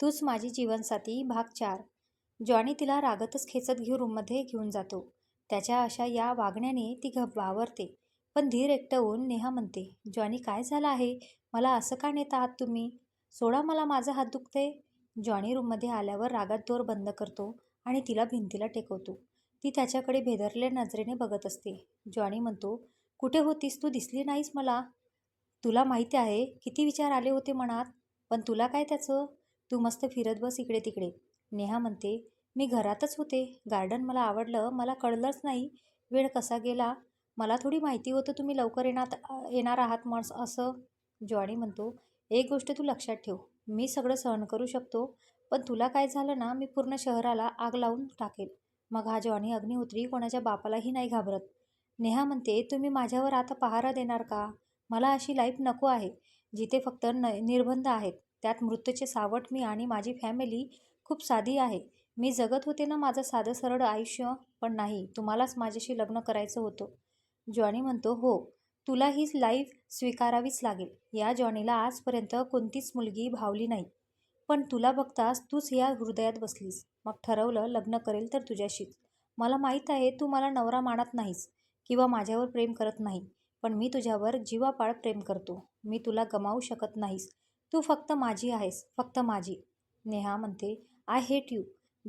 तूच माझी जीवनसाथी भाग चार. जॉनी तिला रागतच खेचत घेऊन रूममध्ये घेऊन जातो. त्याच्या अशा या वागण्याने ती घ वावरते. पण धीर एकटवून नेहा म्हणते जॉनी काय झालं आहे? मला असं का नेत आहात तुम्ही? सोडा मला माझा हात दुखते जॉनी रूममध्ये आल्यावर रागात दोर बंद करतो आणि तिला भिंतीला टेकवतो. ती त्याच्याकडे भेदरल्या नजरेने बघत असते. जॉनी म्हणतो कुठे होतीस? तू दिसली नाहीस मला. तुला माहिती आहे किती विचार आले होते मनात. पण तुला काय त्याचं? तू मस्त फिरत बस इकडे तिकडे. नेहा म्हणते मी घरातच होते. गार्डन मला आवडलं. मला कळलंच नाही. वेळ कसा गेला? मला थोडी माहिती होतं तुम्ही लवकर येणार येणार आहात मस असं. जॉनी म्हणतो एक गोष्ट तू लक्षात ठेव. मी सगळं सहन करू शकतो पण तुला काय झालं ना मी पूर्ण शहराला आग लावून टाकेल मग हा जॉनी अग्निहोत्री कोणाच्या बापालाही नाही घाबरत. नेहा म्हणते तुम्ही माझ्यावर आता पहारा देणार का? मला अशी लाईफ नको आहे जिथे फक्त न निर्बंध आहेत. त्यात मृत्यूचे सावट मी आणि माझी फॅमिली खूप साधी आहे. मी जगत होते ना माझं साधं सरळ आयुष्य पण नाही तुम्हालाच माझ्याशी लग्न करायचं होतं. जॉनी म्हणतो हो तुला ही लाईफ स्वीकारावीच लागेल. या जॉनीला आजपर्यंत कोणतीच मुलगी भावली नाही. पण तुला बघताच तूच या हृदयात बसलीस. मग ठरवलं लग्न करेल तर तुझ्याशीच. मला माहीत आहे तू मला नवरा मानत नाहीस किंवा माझ्यावर प्रेम करत नाही पण मी तुझ्यावर जीवापाळ प्रेम करतो. मी तुला गमावू शकत नाहीस. तू फक्त माझी आहेस फक्त माझी. नेहा म्हणते आय हेट यू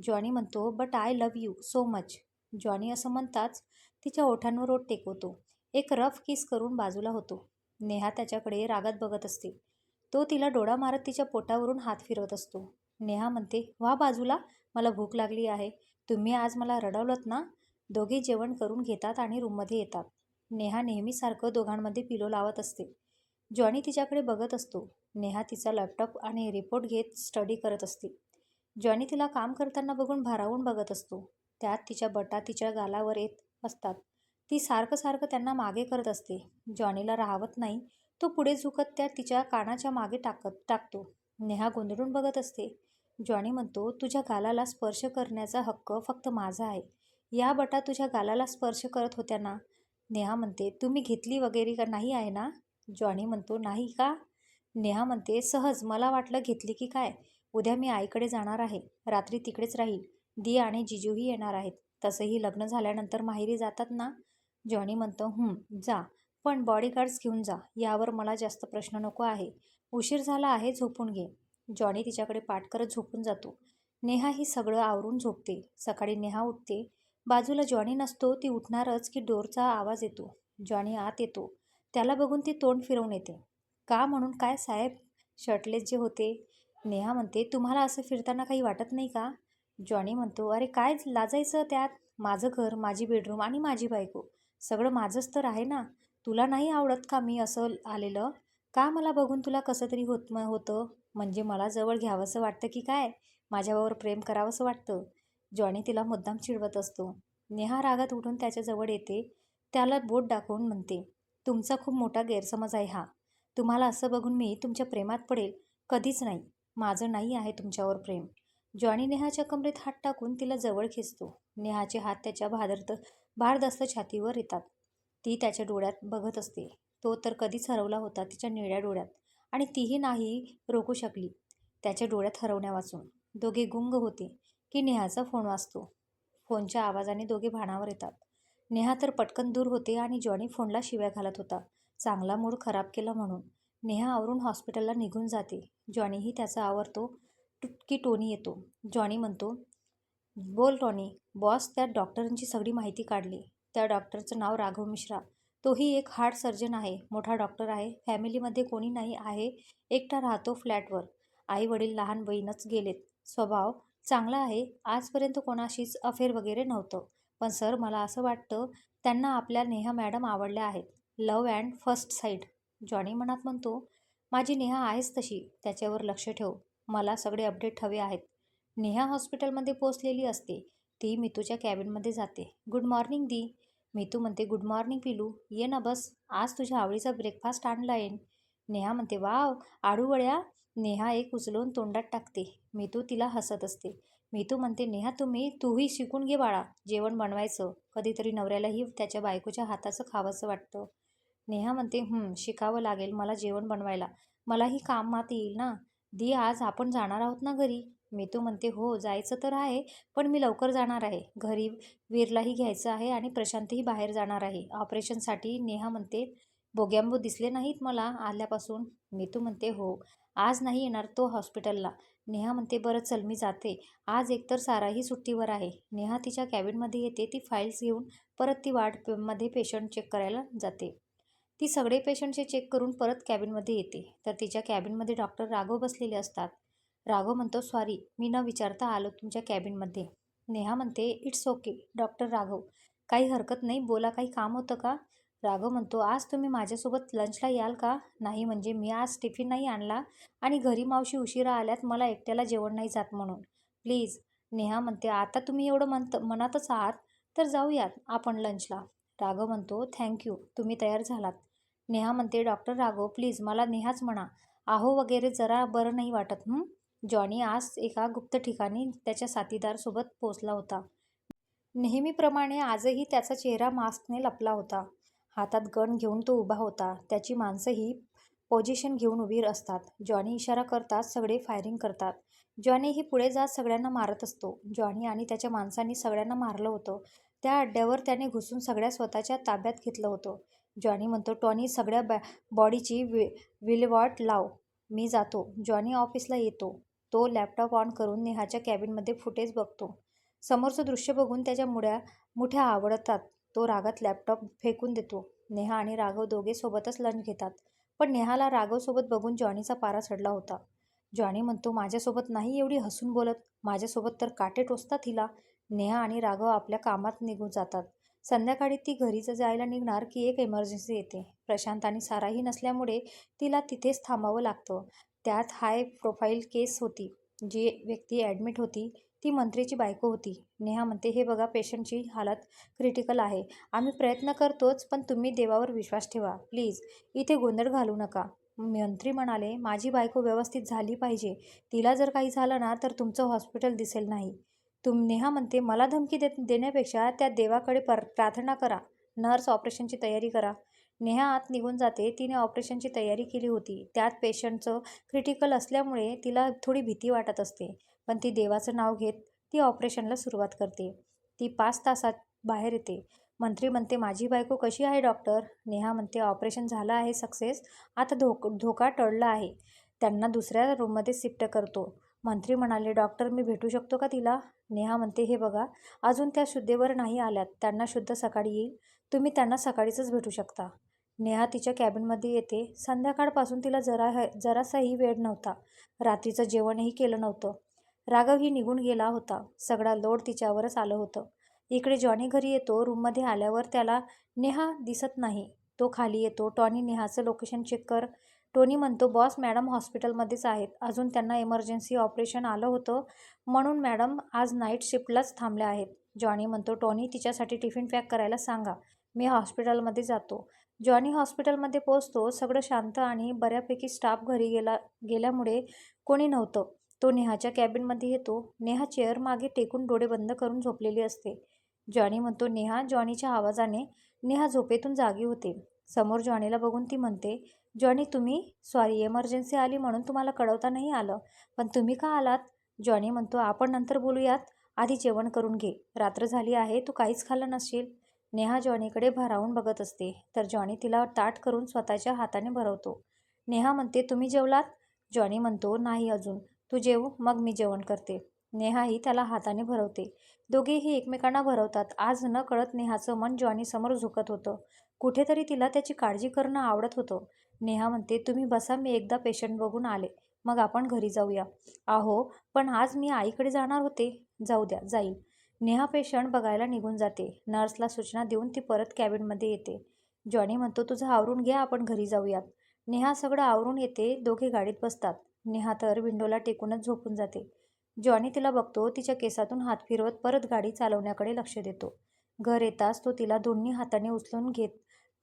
जॉनी म्हणतो but I love you so much Johnny असं म्हणताच तिच्या ओठांवर ओठ टेकवतो. एक रफ किस करून बाजूला होतो. नेहा त्याच्याकडे रागात बघत असते. तो तिला डोळा मारत तिच्या पोटावरून हात फिरवत असतो. नेहा म्हणते वा बाजूला मला भूक लागली आहे. तुम्ही आज मला रडवलत ना? दोघे जेवण करून घेतात आणि रूममध्ये येतात. नेहा नेहमीसारखं दोघांमध्ये पिलो लावत असते. जॉनी तिच्याकडे बघत असतो. नेहा तिचा लॅपटॉप आणि रिपोर्ट घेत स्टडी करत असते. जॉनी तिला काम करताना बघून भारावून बघत असतो. त्यात तिच्या बटा तिच्या गालावर येत असतात. ती सारखं सारखं त्यांना मागे करत असते. जॉनीला राहवत नाही. तो पुढे झुकत त्या तिच्या कानाच्या मागे टाकत टाकतो. नेहा गोंधळून बघत असते. जॉनी म्हणतो तुझ्या गालाला स्पर्श करण्याचा हक्क फक्त माझा आहे. या बटा तुझ्या गालाला स्पर्श करत होत्या ना? नेहा म्हणते तुम्ही घेतली वगैरे का नाही आहे ना? जॉनी म्हणतो नाही का? नेहा म्हणते सहज मला वाटलं घेतली की काय? उद्या मी आईकडे जाणार आहे. रात्री तिकडेच राहील. दी आणि जिजूही येणार आहेत. तसंही लग्न झाल्यानंतर माहेरी जातात ना? जॉनी म्हणतो जा. पण बॉडीगार्ड्स घेऊन जा. यावर मला जास्त प्रश्न नको आहे. उशीर झाला आहे झोपून घे. जॉनी तिच्याकडे पाठ करत झोपून जातो. नेहा ही सगळं आवरून झोपते. सकाळी नेहा उठते. बाजूला जॉनी नसतो ती उठणारच की डोरचा आवाज येतो. जॉनी आत येतो. त्याला बघून ती तोंड फिरवून येते. का म्हणून? काय साहेब? शर्टलेस जे होते. नेहा म्हणते तुम्हाला असं फिरताना काही वाटत नाही का? जॉनी म्हणतो अरे काय लाजायचं त्यात? माझं घर माझी बेडरूम आणि माझी बायको. सगळं माझंच तर आहे ना? तुला नाही आवडत का मी असं आलेलं? का मला बघून तुला कसं तरी होत होतं? म्हणजे मला जवळ घ्यावंसं वाटतं की काय? माझ्यावर प्रेम करावंसं वाटतं. जॉनी तिला मुद्दाम चिडवत असतो. नेहा रागात उठून त्याच्याजवळ येते. त्याला बोट दाखवून म्हणते तुमचा खूप मोठा गैरसमज आहे हा. तुम्हाला असं बघून मी तुमच्या प्रेमात पडेल कधीच नाही. माझं नाही आहे तुमच्यावर प्रेम. जॉनी नेहाच्या कमरेत हात टाकून तिला जवळ खेचतो. नेहाचे हात त्याच्या भादरत भारदस्त छातीवर येतात. ती त्याच्या डोळ्यात बघत असते. तो तर कधीच हरवला होता तिच्या निळ्या डोळ्यात. आणि तीही नाही रोखू शकली. त्याच्या डोळ्यात हरवण्या वाचून. दोघे गुंग होते की नेहाचा फोन वाजतो फोनच्या आवाजाने दोघे भाणावर येतात. नेहा तर पटकन दूर होते आणि जॉनी फोनला शिव्या घालत होता. चांगला मूड खराब केला म्हणून. नेहा आवरून हॉस्पिटलला निघून जाते. जॉनीही त्याचा आवरतो. की टोनी येतो. जॉनी म्हणतो बोल टॉनी बॉस त्या डॉक्टरांची सगळी माहिती काढली. त्या डॉक्टरचं नाव राघव मिश्रा. तोही एक हार्ट सर्जन आहे. मोठा डॉक्टर आहे. फॅमिलीमध्ये कोणी नाही आहे. एकटा राहतो फ्लॅटवर. आई वडील लहान बहीणच गेलेत. स्वभाव चांगला आहे. आजपर्यंत कोणाशीच अफेअर वगैरे नव्हतं. पण सर मला असं वाटतं त्यांना आपल्या नेहा मॅडम आवडल्या आहेत. Love and first sight. Johnny मनात म्हणतो माझी नेहा आहेच तशी त्याच्यावर लक्ष ठेव. मला सगळे अपडेट हवे आहेत. नेहा हॉस्पिटलमध्ये पोचलेली असते. ती मितूच्या कॅबिनमध्ये जाते. गुड मॉर्निंग दी. मितू म्हणते गुड मॉर्निंग पिलू. ये ना बस. आज तुझ्या आवडीचा ब्रेकफास्ट आणला येईन नेहा म्हणते वाव आडूवळ्या नेहा एक उचलून तोंडात टाकते. मितू तिला हसत असते. मितू म्हणते नेहा तुम्ही तूही शिकून घे बाळा. जेवण बनवायचं. कधीतरी नवऱ्यालाही त्याच्या बायकोच्या हाताचं खावंसं वाटतं. नेहा म्हणते शिकावं लागेल मला जेवण बनवायला. मलाही कामात येईल ना. दी आज आपण जाणार आहोत ना घरी? मितू म्हणते हो जायचं तर आहे पण मी लवकर जाणार आहे. घरी वीरलाही घ्यायचं आहे आणि प्रशांतही बाहेर जाणार आहे. ऑपरेशनसाठी नेहा म्हणते बोग्यांबो दिसले नाहीत मला आल्यापासून. मितू म्हणते हो आज नाही येणार तो हॉस्पिटलला. नेहा म्हणते बरं चल मी जाते. आज एकतर साराही सुट्टीवर आहे. नेहा तिच्या कॅबिनमध्ये येते ती फाईल्स घेऊन परत ती वार्डमध्ये पेशंट चेक करायला जाते. ती सगळे पेशंटचे चेक करून परत कॅबिनमध्ये येते. तर तिच्या कॅबिनमध्ये डॉक्टर राघव बसलेले असतात. राघव म्हणतो सॉरी मी न विचारता आलो तुमच्या कॅबिनमध्ये. नेहा म्हणते इट्स ओके डॉक्टर राघव. काही हरकत नाही बोला काही काम होतं का? राघव म्हणतो आज तुम्ही माझ्यासोबत लंचला याल का? नाही म्हणजे मी आज टिफिन नाही आणला आणि घरी मावशी उशिरा आल्यात मला एकट्याला जेवण नाही जात म्हणून. प्लीज नेहा म्हणते आता तुम्ही एवढं म्हणत मनातच आहात तर जाऊयात आपण लंचला. राघव म्हणतो थँक्यू तुम्ही तयार झालात. नेहा म्हणते डॉक्टर राघव प्लीज मला नेहाच म्हणा. आहो वगैरे जरा बरं नाही वाटत हं? जॉनी आज एका गुप्त ठिकाणी त्याच्या साथीदारसोबत पोचला होता. नेहमीप्रमाणे आजही त्याचा चेहरा मास्कने लपला होता. हातात गण घेऊन तो उभा होता. त्याची माणसंही पोझिशन घेऊन उभी असतात. जॉनी इशारा करतात सगळे फायरिंग करतात. जॉनी ही पुढे जात सगळ्यांना मारत असतो. जॉनी आणि त्याच्या माणसांनी सगळ्यांना मारलं होतं. त्या अड्ड्यावर त्याने घुसून सगळ्या स्वतःच्या ताब्यात घेतलं होतं. जॉनी म्हणतो टॉनी सगळ्या बॅ बॉडीची वि विल्हेवाट लाव. मी जातो. जॉनी ऑफिसला येतो. तो लॅपटॉप ऑन करून नेहाच्या कॅबिनमध्ये फुटेज बघतो. समोरचं दृश्य बघून त्याच्या मुळ्या मुठ्या आवडतात. तो रागात लॅपटॉप फेकून देतो. नेहा आणि राघव दोघे सोबतच लंच घेतात. पण नेहाला राघवसोबत बघून जॉनीचा पारा चढला होता. जॉनी म्हणतो माझ्यासोबत नाही एवढी हसून बोलत. माझ्यासोबत तर काटे टोचतात हिला. नेहा आणि राघव आपल्या कामात निघून जातात. संध्याकाळी ती घरीच जायला निघणार की एक इमर्जन्सी येते. प्रशांत आणि साराही नसल्यामुळे तिला तिथेच थांबावं लागतं. त्यात हाय प्रोफाईल केस होती. जी व्यक्ती ॲडमिट होती ती मंत्रीची बायको होती. नेहा म्हणते हे बघा पेशंटची हालत क्रिटिकल आहे. आम्ही प्रयत्न करतोच पण तुम्ही देवावर विश्वास ठेवा. प्लीज इथे गोंधळ घालू नका. मंत्री म्हणाले माझी बायको व्यवस्थित झाली पाहिजे. तिला जर काही झालं ना तर तुमचं हॉस्पिटल दिसेल नाही. तुम नेहा म्हणते मला धमकी दे देण्यापेक्षा त्या देवाकडे पर प्रार्थना करा. नर्स ऑपरेशनची तयारी करा. नेहा आत निघून जाते. तिने ऑपरेशनची तयारी केली होती. त्यात पेशंटचं क्रिटिकल असल्यामुळे तिला थोडी भीती वाटत असते. पण ती देवाचं नाव घेत ती ऑपरेशनला सुरुवात करते. ती पाच तासात बाहेर येते. मंत्री म्हणते माझी बायको कशी आहे डॉक्टर? नेहा म्हणते ऑपरेशन झालं आहे सक्सेस. आता धोक धोका टळला आहे. त्यांना दुसऱ्या रूममध्ये शिफ्ट करतो. मंत्री म्हणाले डॉक्टर मी भेटू शकतो का तिला? नेहा म्हणते हे बघा अजून त्या शुद्धेवर नाही आल्यात. त्यांना शुद्ध सकाळी येईल. तुम्ही त्यांना सकाळीच भेटू शकता. नेहा तिच्या कॅबिनमध्ये येते. संध्याकाळपासून तिला जरा जरासाही वेळ नव्हता. रात्रीचं जेवणही केलं नव्हतं. राघवही निघून गेला होता. सगळा लोड तिच्यावरच आलं होतं. इकडे जॉनी घरी येतो. रूममध्ये आल्यावर त्याला नेहा दिसत नाही. तो खाली येतो. टॉनी नेहाचं लोकेशन चेक कर. टोनी म्हणतो बॉस मॅडम हॉस्पिटलमध्येच आहेत. अजून त्यांना इमर्जन्सी ऑपरेशन आलं होतं म्हणून मॅडम आज नाईट शिफ्टलाच थांबल्या आहेत. जॉनी म्हणतो टॉनी तिच्यासाठी टिफिन पॅक करायला सांगा. मी हॉस्पिटलमध्ये जातो. जॉनी हॉस्पिटलमध्ये पोचतो सगळं शांत आणि बऱ्यापैकी स्टाफ घरी गेला गेल्यामुळे कोणी नव्हतं. तो नेहाच्या कॅबिनमध्ये येतो. नेहा चेअर मागे टेकून डोळे बंद करून झोपलेली असते. जॉनी म्हणतो नेहा जॉनीच्या आवाजाने नेहा झोपेतून जागी होते. समोर जॉनीला बघून ती म्हणते जॉनी तुम्ही? सॉरी इमर्जन्सी आली म्हणून तुम्हाला कळवता नाही आलं. पण तुम्ही का आलात? जॉनी म्हणतो आपण नंतर बोलूयात. आधी जेवण करून घे. रात्र झाली आहे तू काहीच खाल्लं नसशील. नेहा जॉनीकडे भरावून बघत असते. तर जॉनी तिला ताट करून स्वतःच्या हाताने भरवतो. नेहा म्हणते तुम्ही जेवलात? जॉनी म्हणतो नाही अजून. तू जेव मग मी जेवण करते. नेहाही त्याला हाताने भरवते. दोघेही एकमेकांना भरवतात. आज न कळत नेहाचं मन जॉनीसमोर झुकत होतं. कुठेतरी तिला त्याची काळजी करणं आवडत होतं. नेहा म्हणते तुम्ही बसा मी एकदा पेशंट बघून आले. मग आपण घरी जाऊया. आहो पण आज मी आईकडे जाणार होते. जाऊ द्या जाईल. नेहा पेशंट बघायला निघून जाते. नर्सला सूचना देऊन ती परत कॅबिनमध्ये येते. जॉनी म्हणतो तुझं आवरून घ्या आपण घरी जाऊयात. नेहा सगळं आवरून येते दोघे गाडीत बसतात. नेहा तर विंडोला टेकूनच झोपून जाते. जॉनी तिला बघतो तिच्या केसातून हात फिरवत परत गाडी चालवण्याकडे लक्ष देतो. घर येताच तो तिला दोन्ही हाताने उचलून घेत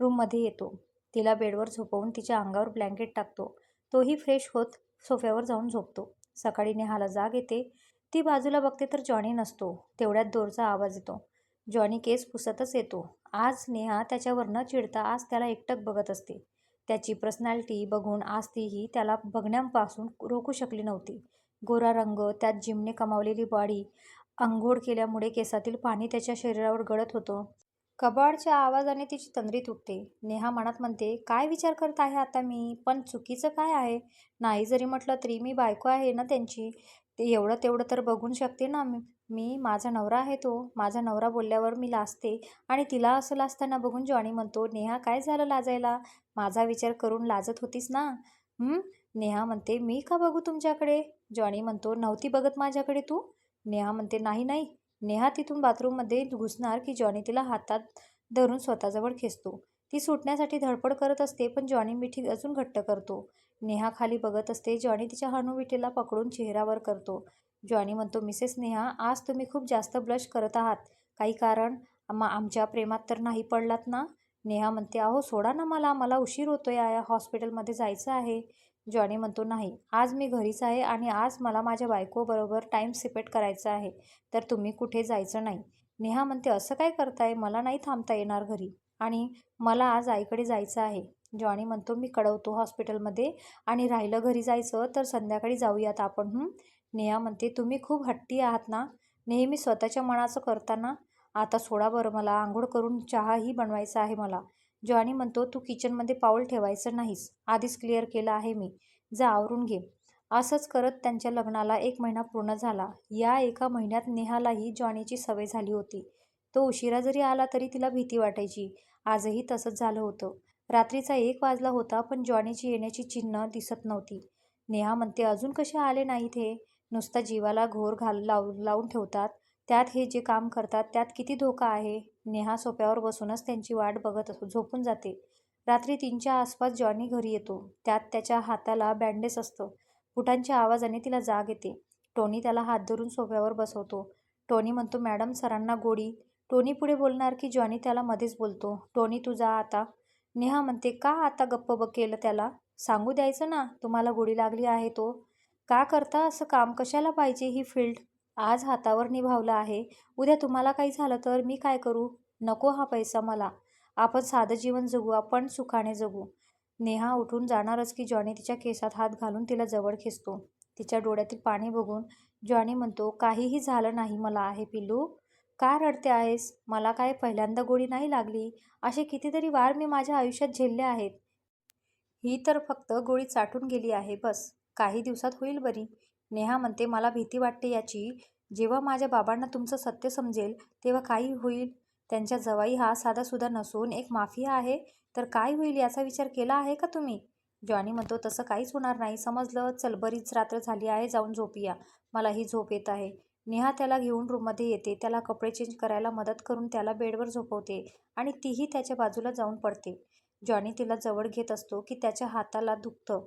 रूममध्ये येतो. तिला बेडवर झोपवून तिच्या अंगावर ब्लँकेट टाकतो. तोही फ्रेश होत सोफ्यावर जाऊन झोपतो. सकाळी नेहाला जाग येते. ती बाजूला बघते तर जॉनी नसतो. तेवढ्यात दोरचा आवाज येतो. जॉनी केस पुसतच येतो. आज नेहा त्याच्यावर न चिडता आज त्याला एकटक बघत असते. त्याची पर्सनॅलिटी बघून आज तीही त्याला बघण्यापासून रोखू शकली नव्हती. गोरा रंग, त्यात जिमने कमावलेली बॉडी, अंघोळ केल्यामुळे केसातील पाणी त्याच्या शरीरावर गळत होतं. कबाडच्या आवाजाने तिची तंद्री तुटते. नेहा मनात म्हणते, काय विचार करत आहे आता मी? पण चुकीचं काय आहे? नाही जरी म्हटलं तरी मी बायको आहे ना त्यांची. ते एवढं तेवढं तर बघून शकते ना मी. माझा नवरा आहे तो. माझा नवरा बोलल्यावर मी लाजते आणि तिला असं लाजताना बघून जॉनी म्हणतो, नेहा काय झालं लाजायला? माझा विचार करून लाजत होतीस ना? नेहा म्हणते, मी का बघू तुमच्याकडे? जॉनी म्हणतो, नव्हती बघत माझ्याकडे तू? नेहा म्हणते, नाही नाही. नेहा तिथून बाथरूममध्ये घुसणार की जॉनी तिला हातात धरून स्वतःजवळ खेचतो. ती सुटण्यासाठी धडपड करत असते पण जॉनी मिठी अजून घट्ट करतो. नेहा खाली बघत असते. जॉनी तिच्या हनुविठीला पकडून चेहऱ्यावर करतो. जॉनी म्हणतो, मिसेस नेहा, आज तुम्ही खूप जास्त ब्लश करत आहात. काही कारण? आमच्या प्रेमात तर नाही पडलात ना? नेहा म्हणते, अहो सोडा ना मला. मला उशीर होतोय. हॉस्पिटलमध्ये जायचं आहे. जॉनी म्हणतो, नाही. आज मी घरीच आहे आणि आज मला माझ्या बायकोबरोबर टाईम सिपेट करायचा आहे. तर तुम्ही कुठे जायचं नाही. नेहा म्हणते, असं काय करताय? मला नाही थांबता येणार घरी. आणि मला आज आईकडे जायचं आहे. जॉनी म्हणतो, मी कळवतो हॉस्पिटलमध्ये. आणि राहिलं घरी जायचं तर संध्याकाळी जाऊयात आपण नेहा म्हणते, तुम्ही खूप हट्टी आहात ना? नेहमी स्वतःच्या मनाचं करताना आता सोडा बरं मला. आंघोळ करून चहाही बनवायचा आहे मला. जॉनी म्हणतो, तू किचनमध्ये पाऊल ठेवायचं नाहीस. आधीच क्लिअर केलं आहे मी. जा आवरून घे. असंच करत त्यांच्या लग्नाला एक महिना पूर्ण झाला. या एका महिन्यात नेहालाही जॉनीची सवय झाली होती. तो उशिरा जरी आला तरी तिला भीती वाटायची. आजही तसंच झालं होतं. रात्रीचा एक वाजला होता पण जॉनीची येण्याची चिन्ह दिसत नव्हती. नेहा म्हणते, अजून कसे आले नाहीत हे? नुसता जीवाला घोर घाल लावून ठेवतात. त्यात हे जे काम करतात त्यात किती धोका आहे? नेहा सोफ्यावर बसूनच त्यांची वाट बघत झोपून जाते. रात्री तीनच्या आसपास जॉनी घरी येतो. त्यात त्याच्या हाताला बँडेज असतं. फुटांच्या आवाजाने तिला जाग येते. टोनी त्याला हात धरून सोफ्यावर बसवतो. टोनी म्हणतो, मॅडम सरांना गोडी टोनी पुढे बोलणार की जॉनी त्याला मध्येच बोलतो, टोनी तू जा आता. नेहा म्हणते, का आता गप्प केलं त्याला? सांगू द्यायचं ना तुम्हाला गोळी लागली आहे तो. का करता असं काम? कशाला पाहिजे ही फील्ड? आज हातावर निभावलं आहे. उद्या तुम्हाला काही झालं तर मी काय करू? नको हा पैसा मला. आपण साधं जीवन जगू. आपण सुखाने जगू. नेहा उठून जाणारच की जॉनी तिच्या केसात हात घालून तिला जवळ खेचतो. तिच्या डोळ्यातील पाणी बघून जॉनी म्हणतो, काहीही झालं नाही मला आहे पिल्लू. का रडते आहेस? मला काय पहिल्यांदा गोळी नाही लागली. असे कितीतरी वार मी माझ्या आयुष्यात झेलले आहेत. ही तर फक्त गोळी चाटून गेली आहे बस. काही दिवसात होईल बरी. नेहा म्हणते, मला भीती वाटते याची. जेव्हा माझ्या बाबांना तुमचं सत्य समजेल तेव्हा काय होईल? त्यांच्या जावई हा साधासुधा नसून एक माफिया आहे. तर काय होईल याचा विचार केला आहे का तुम्ही? जॉनी म्हणतो, तसं काहीच होणार नाही. समजलं. चल बरीच रात्र झाली आहे. जाऊन झोपूया. मलाही झोप येत आहे. नेहा त्याला घेऊन रूममध्ये येते. त्याला कपडे चेंज करायला मदत करून त्याला बेडवर झोपवते आणि तीही त्याच्या बाजूला जाऊन पडते. जॉनी तिला जवळ घेत असतो की त्याच्या हाताला दुखतं.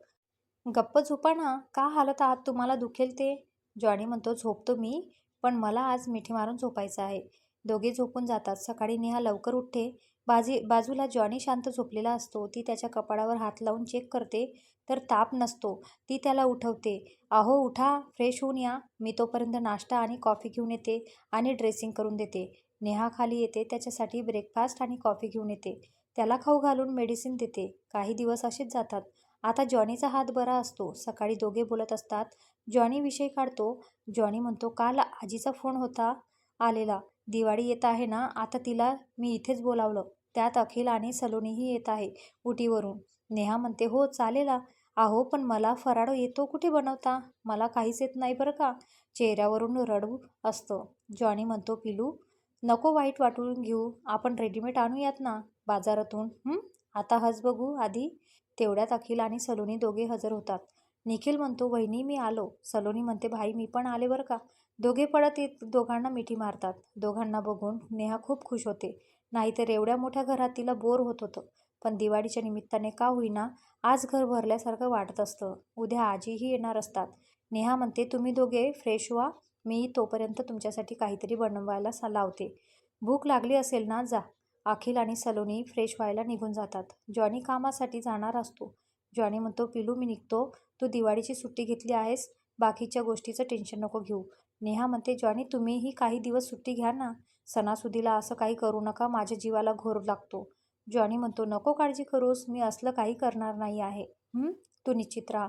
गप्प झोपा ना. का हालत आहात? तुम्हाला दुखेल ते. जॉनी म्हणतो, झोपतो मी. पण मला आज मिठी मारून झोपायचं आहे. दोघे झोपून जातात. सकाळी नेहा लवकर उठते. बाजी बाजूला जॉनी शांत झोपलेला असतो. ती त्याच्या कपाळावर हात लावून चेक करते तर ताप नसतो. ती त्याला उठवते. अहो उठा, फ्रेश होऊन या. मी तोपर्यंत नाश्ता आणि कॉफी घेऊन येते आणि ड्रेसिंग करून देते. नेहा खाली येते. त्याच्यासाठी ब्रेकफास्ट आणि कॉफी घेऊन येते. त्याला खाऊ घालून मेडिसिन देते. काही दिवस असेच जातात. आता जॉनीचा हात बरा असतो. सकाळी दोघे बोलत असतात. जॉनी विषय काढतो. जॉनी म्हणतो, काल आजीचा फोन होता आलेला. दिवाळी येत आहे ना, आता तिला मी इथेच बोलावलं. त्यात अखिल आणि सलोनीही येत आहे उटीवरून. नेहा म्हणते, हो चालेल. आहो पण मला फराळ येतो कुठे बनवता? मला काहीच येत नाही बरं का. चेहऱ्यावरून रडू असतं. जॉनी म्हणतो, पिलू, नको वाईट वाटून घेऊ. आपण रेडीमेड आणूयात ना बाजारातून. आता हस बघू आधी. तेवढ्यात अखिल आणि सलोनी दोघे हजर होतात. निखिल म्हणतो, वहिनी मी आलो. सलोनी म्हणते, भाई मी पण आले बरं का. दोघे पळत येत दोघांना मिठी मारतात. दोघांना बघून नेहा खूप खुश होते. नाहीतर एवढ्या मोठ्या घरात तिला बोर होत होतं. पण दिवाळीच्या निमित्ताने का होईना आज घर भरल्यासारखं वाटत असतं. उद्या आजीही येणार असतात. नेहा म्हणते, तुम्ही दोघे फ्रेश व्हा. मी तोपर्यंत तुमच्यासाठी काहीतरी बनवायला लावते. भूक लागली असेल ना? जा. अखिल आणि सलोनी फ्रेश व्हायला निघून जातात. जॉनी कामासाठी जाणार असतो. जॉनी म्हणतो, पिलू मी निघतो. तू दिवाळीची सुट्टी घेतली आहेस. बाकीच्या गोष्टीचं टेन्शन नको घेऊ. नेहा म्हणते, जॉनी तुम्हीही काही दिवस सुट्टी घ्या ना. सणासुदीला असं काही करू नका. माझ्या जीवाला घोर लागतो. जॉनी म्हणतो नको काळजी करूस मी असलं काही करणार नाही आहे तू निश्चित राहा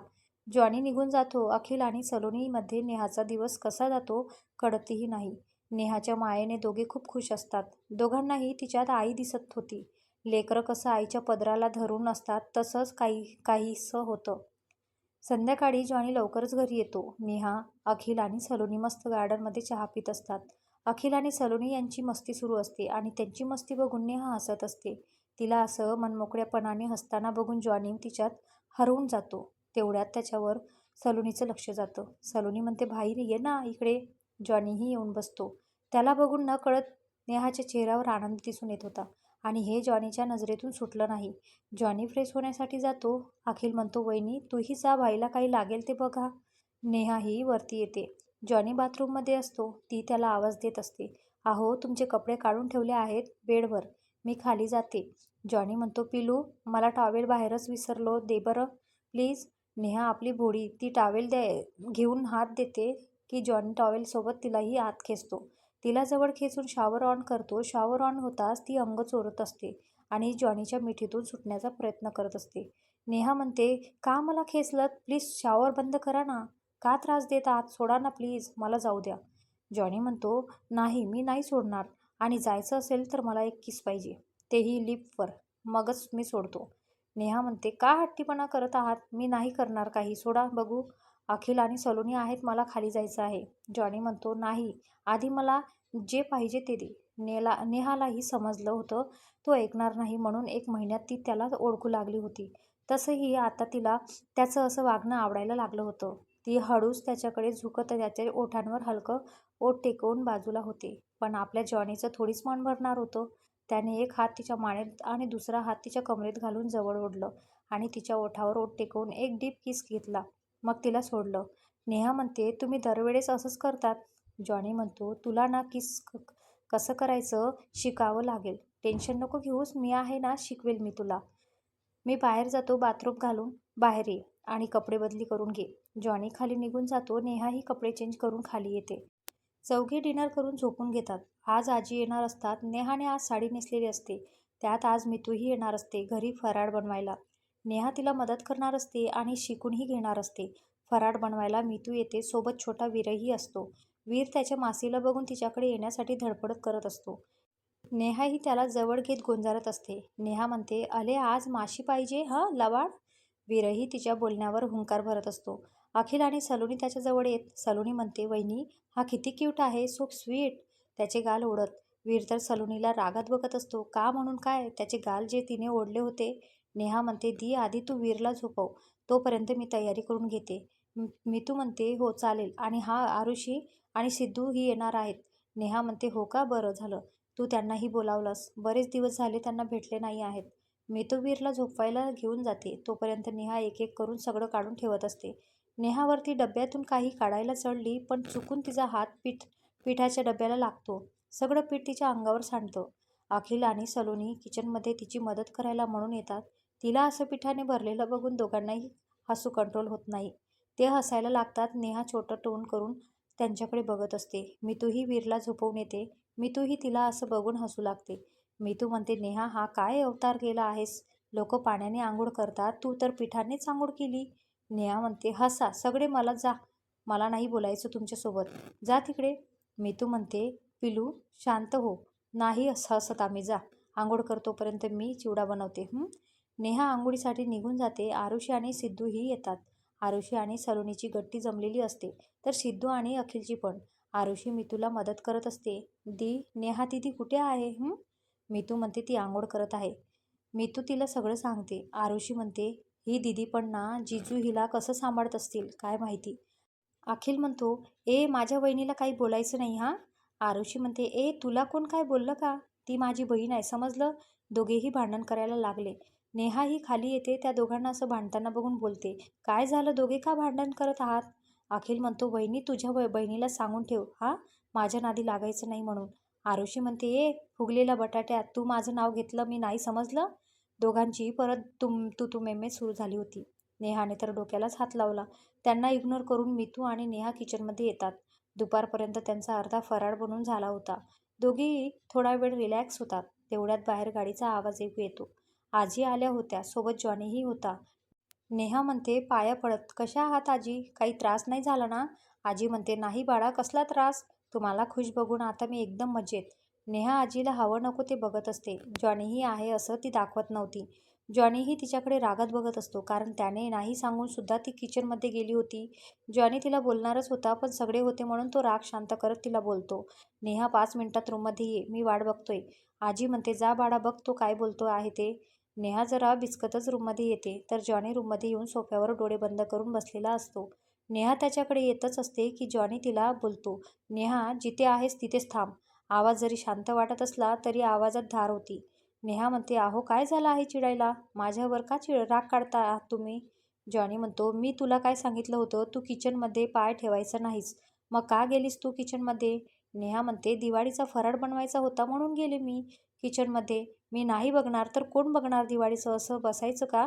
जॉनी निघून जातो अखिल आणि सलोनीमध्ये नेहाचा दिवस कसा जातो कळतही नाही नेहाच्या मायेने दोघे खूप खुश असतात. दोघांनाही तिच्यात आई दिसत होती. लेकरं कसं आईच्या पदराला धरून असतात तसंच काही काहीसं होतं. संध्याकाळी जॉनी लवकरच घरी येतो. नेहा अखिल आणि सलोनी मस्त गार्डनमध्ये चहा पित असतात. अखिल आणि सलोनी यांची मस्ती सुरू असते आणि त्यांची मस्ती बघून नेहा हसत असते. तिला असं मनमोकळ्यापणाने हसताना बघून जॉनी तिच्यात हरवून जातो. तेवढ्यात त्याच्यावर सलोनीचं लक्ष जातं. सलोनी म्हणते भाई ये ना इकडे. जॉनीही येऊन बसतो. त्याला बघून न कळत नेहाच्या चेहऱ्यावर आनंद दिसून येत होता. आणि हे जॉनीच्या नजरेतून सुटलं नाही. जॉनी फ्रेश होण्यासाठी जातो. अखिल म्हणतो वहिनी तूही जा भाईला काही लागेल ते बघा. नेहाही वरती येते. जॉनी बाथरूममध्ये असतो. ती त्याला आवाज देत असते. अहो तुमचे कपडे काढून ठेवले आहेत. बेडवर मी खाली जाते. जॉनी म्हणतो पिलू मला टॉवेल बाहेरच विसरलो. दे बरं. प्लीज. नेहा आपली भोडी ती टॉवेल द्या घेऊन हात देते. की जॉनी टॉवेलसोबत तिलाही आत खेचतो. तिला जवळ खेचून शॉवर ऑन करतो. शॉवर ऑन होताच ती अंग चोरत असते आणि जॉनीच्या मिठीतून सुटण्याचा प्रयत्न करत असते. नेहा म्हणते का मला खेचलं प्लीज शॉवर बंद करा ना. का त्रास देत आहात? सोडा ना प्लीज. मला जाऊ द्या. जॉनी म्हणतो नाही मी नाही सोडणार. आणि जायचं असेल तर मला एक किस पाहिजे. तेही लिपवर मगच मी सोडतो. नेहा म्हणते का हट्टीपणा करत आहात? मी नाही करणार काही. सोडा बघू. अखिल आणि सलोनी आहेत मला खाली जायचं आहे. जॉनी म्हणतो नाही आधी मला जे पाहिजे ते दे. नेला नेहालाही समजलं होतं. तो ऐकणार नाही म्हणून एक महिन्यात ती त्याला ओळखू लागली होती. तसंही आता तिला त्याचं असं वागणं आवडायला लागलं होतं. ती हळूच त्याच्याकडे झुकत त्याच्या ओठांवर हलकं ओठ टेकवून बाजूला होते. पण आपल्या जॉनीचं थोडीच मन भरणार होतं. त्याने एक हात तिच्या मानेत आणि दुसरा हात तिच्या कमरेत घालून जवळ ओढलं आणि तिच्या ओठावर ओठ टेकवून एक डीप किस घेतला. मग तिला सोडलं. नेहा म्हणते तुम्ही दरवेळेस असंच करतात. जॉनी म्हणतो तुला ना किस कसं करायचं शिकावं लागेल. टेन्शन नको घेऊस मी आहे ना शिकवेल मी तुला. मी बाहेर जातो बाथरूम घालून बाहेर ये आणि कपडे बदली करून घे. जॉनी खाली निघून जातो नेहाही कपडे चेंज करून खाली येते. चौघी डिनर करून झोपून घेतात. आज आजी येणार असतात. नेहाने आज साडी नेसलेली असते. त्यात आज मितूही येणार असते घरी फराळ बनवायला. नेहा तिला मदत करणार असते आणि शिकूनही घेणार असते. फराळ बनवायला मीतू येते सोबत छोटा वीरही असतो. वीर त्याच्या मासीला बघून तिच्याकडे येण्यासाठी धडपड करत असतो. नेहाही त्याला जवळ घेत गोंजारत असते. नेहा म्हणते अले आज माशी पाहिजे हां लवाड? वीरही तिच्या बोलण्यावर हुंकार भरत असतो. अखिल आणि सलोनी त्याच्याजवळ येत. सलोनी म्हणते वहिनी हा किती क्यूट आहे सो स्वीट. त्याचे गाल ओढत. वीर तर सलोनीला रागात बघत असतो. का म्हणून काय? त्याचे गाल जे तिने ओढले होते नेहा म्हणते दी आधी तू वीरला झोपव तोपर्यंत मी तयारी करून घेते. मितू म्हणते हो चालेल. आणि हा आरुषी आणि सिद्धू ही येणार आहेत. नेहा म्हणते हो का? बरं झालं. तू त्यांनाही बोलावलंस. बरेच दिवस झाले त्यांना भेटले नाही आहेत. मितू वीरला झोपवायला घेऊन जाते. तोपर्यंत नेहा एक एक करून सगळं काढून ठेवत असते. नेहावरती डब्यातून काही काढायला चढली पण चुकून तिचा हात पीठ पिठाच्या डब्याला लागतो. सगळं पीठ तिच्या अंगावर सांडतं. अखिल आणि सलोनी किचनमध्ये तिची मदत करायला म्हणून येतात. तिला असं पिठाने भरलेलं बघून दोघांनाही हसू कंट्रोल होत नाही. ते हसायला लागतात. नेहा छोटं टोन करून त्यांच्याकडे बघत असते. मितूही वीरला झोपवून येते. मितूही तिला असं बघून हसू लागते. मितू म्हणते नेहा हा काय अवतार केला आहेस? लोक पाण्याने आंघोळ करतात. तू तर पिठानेच आंघोळ केली. नेहा म्हणते हसा. सगळे मला जा. मला नाही बोलायचं तुमच्यासोबत. जा तिकडे. मितू म्हणते पिलू शांत हो. नाही असं हसत आम्ही. जा. आंघोळ करतोपर्यंत मी चिवडा बनवते. नेहा आंघोळीसाठी निघून जाते. आरुषी आणि सिद्धूही येतात. आरुषी आणि सलोनीची गट्टी जमलेली असते. तर सिद्धू आणि अखिलची पण. आरुषी मितूला मदत करत असते. दी नेहा दिदी कुठे आहे? मितू म्हणते ती आंघोळ करत आहे. मितू तिला सगळं सांगते. आरुषी म्हणते ही दिदी पण ना जिजू हिला कसं सांभाळत असतील? काय माहिती? अखिल म्हणतो ए माझ्या बहिणीला काही बोलायचं नाही हां? आरुषी म्हणते ए तुला कोण काय बोललं का? ती माझी बहीण आहे समजलं? दोघेही भांडण करायला लागले. नेहाही खाली येते त्या दोघांना असं भांडताना बघून बोलते काय झालं? दोघे का भांडण करत आहात? अखिल म्हणतो बहिणी तुझ्या बहिणीला सांगून ठेव हा? माझ्या नादी लागायचं नाही म्हणून. आरुषी म्हणते ए फुगलेला बटाट्यात तू माझं नाव घेतलं मी नाही समजलं? दोघांची परत तुम तू तू मेमे सुरू झाली होती. नेहाने तर डोक्यालाच हात लावला. त्यांना इग्नोर करून मितू आणि नेहा किचनमध्ये येतात. दुपारपर्यंत त्यांचा अर्धा फराळ बनून झाला होता. दोघेही थोडा वेळ रिलॅक्स होतात. तेवढ्यात बाहेर गाडीचा आवाज ऐकू येतो. आजी आल्या होत्या. सोबत जॉनीही होता. नेहा म्हणते पाया पडत. कशा आहात आजी? काही त्रास नाही झाला ना? आजी म्हणते नाही बाळा कसला त्रास? तुम्हाला खुश बघून आता मी एकदम मजेत. नेहा आजीला हवं नको ते बघत असते. जॉनीही आहे असं ती दाखवत नव्हती. जॉनीही तिच्याकडे रागात बघत असतो कारण त्याने नाही सांगून सुद्धा ती किचनमध्ये गेली होती. जॉनी तिला बोलणारच होता पण सगळे होते म्हणून तो राग शांत करत तिला बोलतो. नेहा पाच मिनिटात रूममध्ये ये मी वाट बघतोय. आजी म्हणते जा बाळा बघ तो काय बोलतो आहे ते. नेहा जरा बिचकतच रूममध्ये येते तर जॉनी रूममध्ये येऊन सोफ्यावर डोळे बंद करून बसलेला असतो. नेहा त्याच्याकडे येतच असते की जॉनी तिला बोलतो नेहा जिथे आहेस तिथेच थांब. आवाज जरी शांत वाटत असला तरी आवाजात धार होती. नेहा म्हणते अहो काय झालं आहे चिडायला? माझ्यावर का चिड राग काढता आहात तुम्ही? जॉनी म्हणतो मी तुला काय सांगितलं होतं? तू किचनमध्ये पाय ठेवायचा नाहीस. मग का गेलीस तू किचनमध्ये? नेहा म्हणते दिवाळीचा फराळ बनवायचा होता म्हणून गेले मी किचनमध्ये. मी नाही बघणार तर कोण बघणार दिवाळीचं? असं बसायचं का?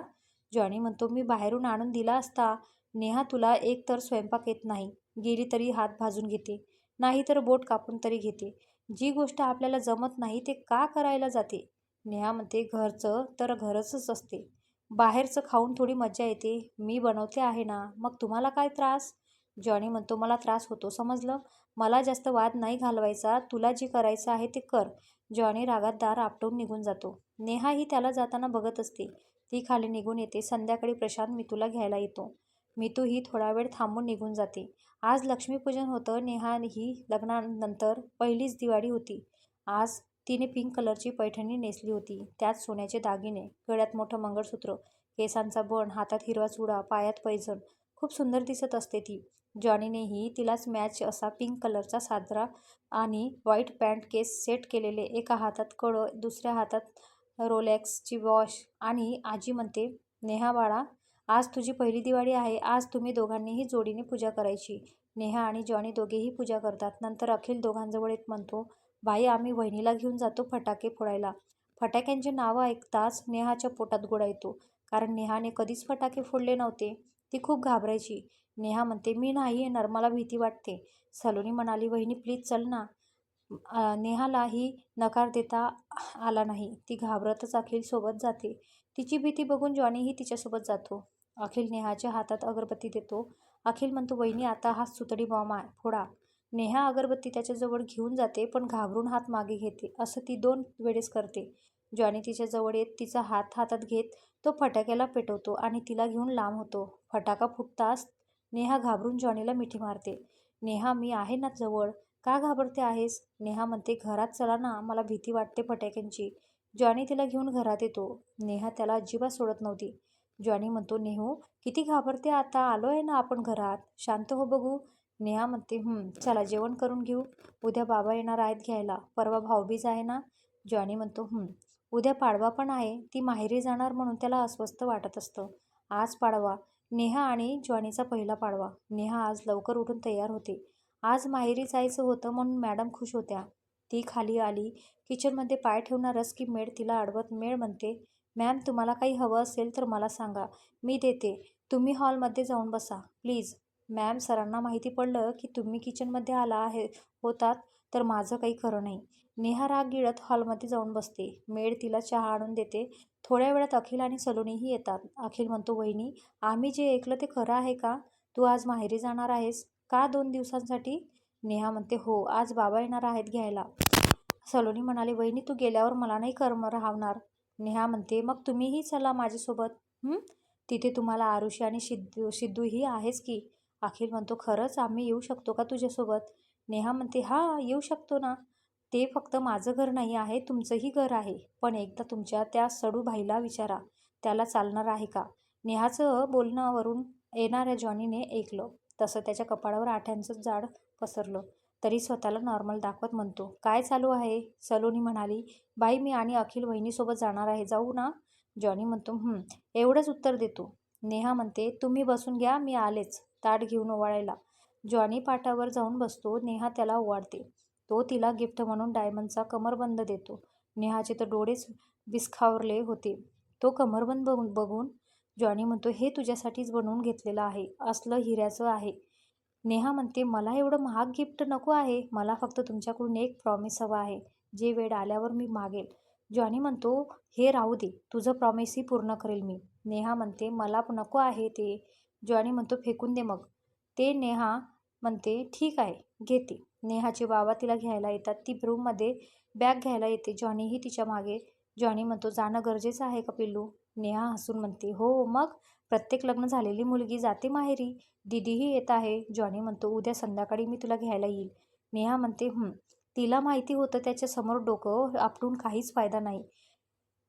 जॉनी म्हणतो मी बाहेरून आणून दिला असता. नेहा तुला एक तर स्वयंपाक येत नाही. गेली तरी हात भाजून घेते. नाही तर बोट कापून तरी घेते. जी गोष्ट आपल्याला जमत नाही ते का करायला जाते? नेहा म्हणते घरचं तर घरचंच असते. बाहेरचं खाऊन थोडी मजा येते. मी बनवते आहे ना. मग तुम्हाला काय त्रास? जॉनी म्हणतो मला त्रास होतो समजलं? मला जास्त वाद नाही घालवायचा. तुला जे करायचं आहे ते कर. जॉनी रागात दार आपटून निघून जातो. नेहाही त्याला जाताना बघत असते. ती खाली निघून येते. संध्याकाळी प्रशांत मितूला घ्यायला येतो. मितू ही थोडा वेळ थांबून निघून जाते. आज लक्ष्मीपूजन होतं. नेहा ही लग्नानंतर पहिलीच दिवाळी होती. आज तिने पिंक कलरची पैठणी नेसली होती. त्यात सोन्याचे दागिने गळ्यात मोठं मंगळसूत्र केसांचा बण हातात हिरवा चुडा पायात पैजण. खूप सुंदर दिसत असते ती. जॉनीनेही तिलाच मॅच असा पिंक कलरचा साजरा आणि व्हाईट पॅन्ट केस सेट केलेले एका हातात कळं दुसऱ्या हातात रोलॅक्सची वॉश आणि आजी म्हणते नेहा बाळा आज तुझी पहिली दिवाळी आहे आज तुम्ही दोघांनीही जोडीने पूजा करायची नेहा आणि जॉनी दोघेही पूजा करतात. नंतर अखिल दोघांजवळ येत म्हणतो बाई आम्ही वहिनीला घेऊन जातो फटाके फोडायला. फटाक्यांचे नावं ऐकताच नेहाच्या पोटात गोडा येतो. कारण नेहाने कधीच फटाके फोडले नव्हते. ती खूप घाबरायची. नेहा म्हणते मी नाही येणार मला भीती वाटते. सलोनी म्हणाली वहिनी प्लीज चल ना. नेहालाही नकार देता आला नाही. ती घाबरतच अखिलसोबत जाते. तिची भीती बघून जॉनीही तिच्यासोबत जातो. अखिल नेहाच्या हातात अगरबत्ती देतो. अखिल म्हणतो वहिनी आता हा सुतडी बॉम्ब आहे फोडा. नेहा अगरबत्ती त्याच्याजवळ घेऊन जाते पण घाबरून हात मागे घेते. असं ती दोन वेळेस करते. जॉनी तिच्याजवळ येत तिचा हात हातात घेत तो फटाक्याला पेटवतो आणि तिला घेऊन लांब होतो. फटाका फुटताच नेहा घाबरून जॉनीला मिठी मारते. नेहा मी आहे ना जवळ. का घाबरते आहेस? नेहा म्हणते घरात चला ना मला भीती वाटते फटाक्यांची. जॉनी तिला घेऊन घरात येतो. नेहा त्याला अजिबात सोडत नव्हती. जॉनी म्हणतो नेहू किती घाबरते आता? आलो आहे ना आपण घरात. शांत हो बघू. नेहा म्हणते चला जेवण करून घेऊ. उद्या बाबा येणार आहेत घ्यायला. परवा भाऊबीज आहे ना? जॉनी म्हणतो उद्या पाडवा पण आहे. ती माहेरी जाणार म्हणून त्याला अस्वस्थ वाटत असतं. आज पाडवा. नेहा आणि ज्वानीचा पहिला पाडवा. नेहा आज लवकर उठून तयार होते. आज माहेरी जायचं होतं म्हणून मॅडम खुश होत्या. ती खाली आली. किचनमध्ये पाय ठेवणारच की मेड तिला अडवत मेड म्हणते मॅम तुम्हाला काही हवं असेल तर मला सांगा. मी देते. तुम्ही हॉलमध्ये जाऊन बसा. प्लीज. मॅम सरांना माहिती पडलं की तुम्ही किचनमध्ये आला आहे होतात तर माझं काही खरं नाही. नेहा राग गिळत हॉलमध्ये जाऊन बसते. मेड तिला चहा आणून देते. थोड्या वेळात अखिल आणि सलोनीही येतात. अखिल म्हणतो वहिनी आम्ही जे ऐकलं ते खरं आहे का? तू आज माहेरी जाणार आहेस? का दोन दिवसांसाठी? नेहा म्हणते हो आज बाबा येणार आहेत घ्यायला. सलोनी म्हणाले वहिनी तू गेल्यावर मला नाही कर्म राहणार. नेहा म्हणते मग तुम्हीही चला माझ्यासोबत. तिथे तुम्हाला आरुषी आणि सिद्धू सिद्धूही आहेच की? अखिल म्हणतो खरंच आम्ही येऊ शकतो का तुझ्यासोबत? नेहा म्हणते हां येऊ शकतो ना. ते फक्त माझं घर नाही आहे तुमचंही घर आहे. पण एकदा तुमच्या त्या सडू भाईला विचारा त्याला चालणार आहे का? नेहाचं बोलण्यावरून येणाऱ्या जॉनीने ऐकलं. तसं त्याच्या कपाळावर आठ्यांचं जाड पसरलं. तरी स्वतःला नॉर्मल दाखवत म्हणतो काय चालू आहे? सलोनी म्हणाली बाई मी आणि अखिल वहिनीसोबत जाणार आहे. जाऊ ना? जॉनी म्हणतो एवढंच उत्तर देतो. नेहा म्हणते तुम्ही बसून घ्या मी आलेच. ताट घेऊन ओवाळायला. जॉनी पाटावर जाऊन बसतो नेहा त्याला ओवाळते. तो तिला गिफ्ट म्हणून डायमंडचा कमरबंद देतो. नेहाचे तर डोळेच विस्खावरले होते. तो कमरबंद बघून बघून जॉनी म्हणतो हे तुझ्यासाठीच बनवून घेतलेलं आहे. असलं हिऱ्याचं आहे. नेहा म्हणते मला एवढं महाग गिफ्ट नको आहे. मला फक्त तुमच्याकडून एक प्रॉमिस हवं आहे. जे वेळ आल्यावर मी मागेल. जॉनी म्हणतो हे राहू दे. तुझं प्रॉमिसही पूर्ण करेल मी. नेहा म्हणते मला नको आहे ते. जॉनी म्हणतो फेकून दे मग. ते नेहा म्हणते ठीक आहे. घेते. नेहाचे बाबा तिला घ्यायला येतात. ती रूममध्ये बॅग घ्यायला येते. जॉनीही तिच्यामागे. जॉनी म्हणतो जाणं गरजेचं आहे का पिल्लू? नेहा हसून म्हणते हो मग? प्रत्येक लग्न झालेली मुलगी जाते माहेरी. दीदीही येत आहे. जॉनी म्हणतो उद्या संध्याकाळी मी तुला घ्यायला येईल. नेहा म्हणते तिला माहिती होतं त्याच्यासमोर डोकं आपटून काहीच फायदा नाही.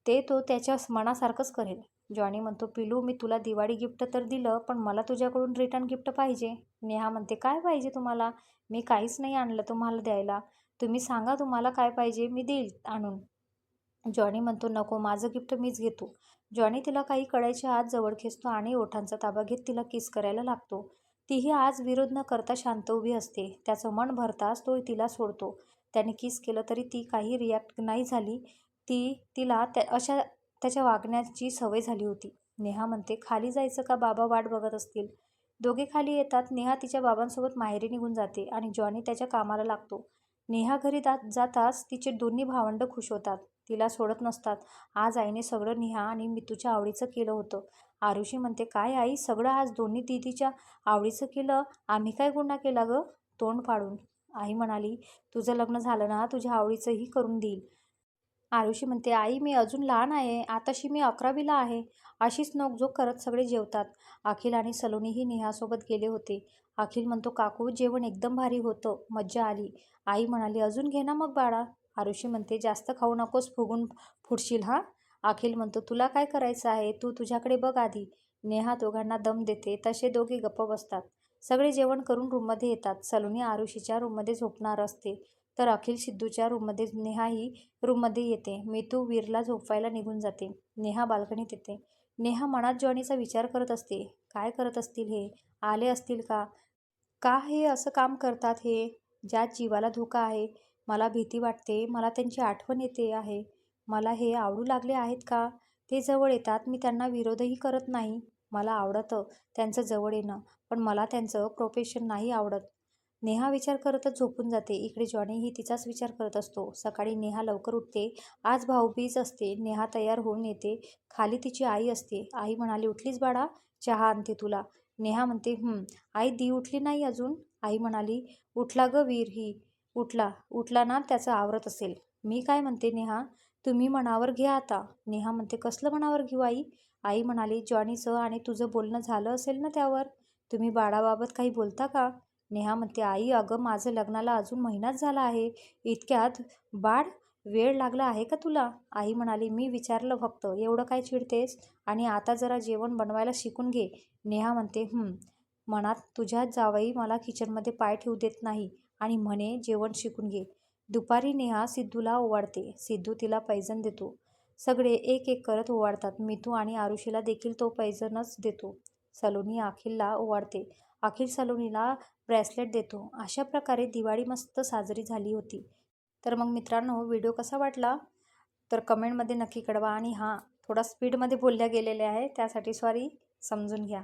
ते तो त्याच्या मनासारखंच करेल. जॉनी म्हणतो पिलू मी तुला दिवाळी गिफ्ट तर दिलं पण मला तुझ्याकडून रिटर्न गिफ्ट पाहिजे. नेहा म्हणते काय पाहिजे तुम्हाला? मी काहीच नाही आणलं तुम्हाला द्यायला. तुम्ही सांगा तुम्हाला काय पाहिजे मी देईल आणून. जॉनी म्हणतो नको माझं गिफ्ट मीच घेतो. जॉनी तिला काही कळायच्या आत जवळ खेचतो आणि ओठांचा ताबा घेत तिला किस करायला लागतो. तीही आज विरोध न करता शांत उभी असते. त्याचं मन भरताच तो तिला सोडतो. त्याने किस केलं तरी ती काही रिॲक्ट नाही झाली. ती तिला त्या अशा त्याच्या वागण्याची सवय झाली होती. नेहा म्हणते खाली जायचं का? बाबा वाट बघत असतील. दोघे खाली येतात. नेहा तिच्या बाबांसोबत माहेरी निघून जाते आणि जॉनी त्याच्या कामाला लागतो. नेहा घरी जात जाताच तिचे दोन्ही भावंडं खुश होतात. तिला सोडत नसतात. आज आईने सगळं नेहा आणि मितूच्या आवडीचं केलं होतं. आरुषी म्हणते काय आई सगळं आज दोन्ही दिदीच्या आवडीचं केलं? आम्ही काय गुन्हा केला गं? तोंड पाडून आई म्हणाली तुझं लग्न झालं ना तुझ्या आवडीचंही करून देईल. आरुषी म्हणते आई मी अजून लहान आहे. आताशी मी अकरावीला आहे. अशीच नोकझोक करत सगळे जेवतात. अखिल आणि सलोनीही नेहासोबत गेले होते. अखिल म्हणतो काकू जेवण एकदम भारी होतं. मज्जा आली. आई म्हणाली अजून घे ना मग बाळा. आरुषी म्हणते जास्त खाऊ नकोस फुगून फुटशील हां? अखिल म्हणतो तुला काय करायचं आहे? तू तुझ्याकडे बघ आधी. नेहा दोघांना दम देते. तसे दोघे गप्प बसतात. सगळे जेवण करून रूममध्ये येतात. सलोनी आरुषीच्या रूममध्ये झोपणार असते. तर अखिल सिद्धूच्या रूममध्ये नेहाही रूममध्ये येते. मितू वीरला झोपवायला निघून जाते. नेहा बाल्कनीत येते. नेहा मनात जॉनीचा विचार करत असते. काय करत असतील हे? आले असतील का? का हे असं काम करतात हे? ज्यात जीवाला धोका आहे. मला भीती वाटते. मला त्यांची आठवण येते आहे. मला हे आवडू लागले आहेत का? ते जवळ येतात. मी त्यांना विरोधही करत नाही. मला आवडतं त्यांचं जवळ येणं. पण मला त्यांचं प्रोफेशन नाही आवडत. नेहा विचार करतच झोपून जाते. इकडे जॉनीही तिचाच विचार करत असतो. सकाळी नेहा लवकर उठते. आज भाऊबीज असते. नेहा तयार होऊन येते. खाली तिची आई असते. आई म्हणाली उठलीच बाळा? चहा आणते तुला. नेहा म्हणते आई दी उठली नाही अजून? आई म्हणाली उठला ग वीर ही. उठला. उठला ना त्याचं आवरत असेल. मी काय म्हणते नेहा? तुम्ही मनावर घ्या आता. नेहा म्हणते कसलं मनावर घेऊ आई? आई म्हणाली जॉनीचं आणि तुझं बोलणं झालं असेल ना त्यावर? तुम्ही बाळाबाबत काही बोलता का? नेहा म्हणते आई अगं माझं लग्नाला अजून महिनाच झाला आहे. इतक्यात बाळ वेळ लागला आहे का तुला? आई म्हणाली मी विचारलं फक्त एवढं काय चिडतेस? आणि आता जरा जेवण बनवायला शिकून घे. नेहा म्हणते मनात तुझ्या जावई मला किचनमध्ये पाय ठेवू देत नाही आणि म्हणे जेवण शिकून घे. दुपारी नेहा सिद्धूला ओवाळते. सिद्धू तिला पैजण देतो. सगळे एक एक करत ओवाळतात. मितू आणि आरुषीला देखील तो पैजणच देतो. सलोनी अखिलला ओवाळते. अखिल सलोनीला ब्रेसलेट देतो. अशा प्रकारे दिवाळी मस्त साजरी झाली होती. तर मग मित्रांनो व्हिडिओ कसा वाटला? तर कमेंटमध्ये नक्की कळवा. आणि हां थोडा स्पीडमध्ये बोलल्या गेलेले आहे त्यासाठी सॉरी समजून घ्या.